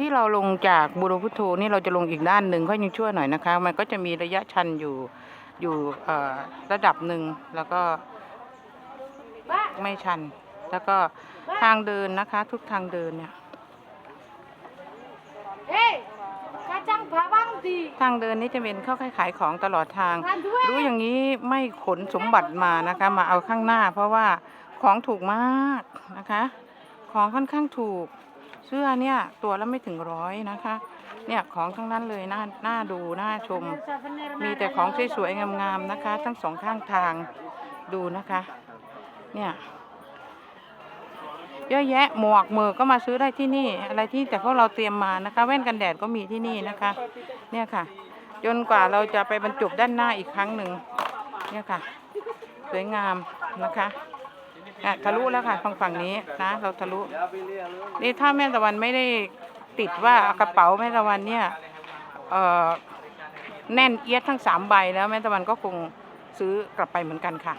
ที่เราลงจากบูโรพุทโธนี่เราจะลงอีกด้านหนึ่งก็ยังชั่วหน่อยนะคะ มันก็จะมีระยะชันอยู่อยู่เอ่อระดับหนึ่งแล้วก็ไม่ชัน แล้วก็ทางเดินนะคะ ทุกทางเดินเนี่ย Hei, kacang bawang di. ทางเดินนี้จะเป็นเข้าขายของตลอดทาง Kan dua. รู้อย่างนี้ไม่ขนสมบัติมานะคะ มาเอาข้างหน้า เพราะว่าของถูกมากนะคะ ของค่อนข้างถูก เสื้อเนี่ยตัวละไม่ถึงร้อยนะคะ เนี่ยของทั้งนั้นเลยน่าน่าดูน่าชม มีแต่ของสวยๆงามๆนะคะ ทั้งสองข้างทางดูนะคะ เนี่ยเยอะแยะหมวกมือก็มาซื้อได้ที่นี่ อะไรที่แต่พวกเราเตรียมมานะคะ แว่นกันแดดก็มีที่นี่นะคะ เนี่ยค่ะ จนกว่าเราจะไปบรรจุด้านหน้าอีกครั้งหนึ่งเนี่ยค่ะ สวยงามนะคะ อะทะลุแล้วค่ะฝั่งฝั่งนี้นะ เราทะลุ นี่ถ้าแม่ตะวันไม่ได้ติดว่ากระเป๋าแม่ตะวันเนี่ยเอ่อแน่นเอียดทั้งสามใบแล้วแม่ตะวันก็คงซื้อกลับไปเหมือนกันค่ะ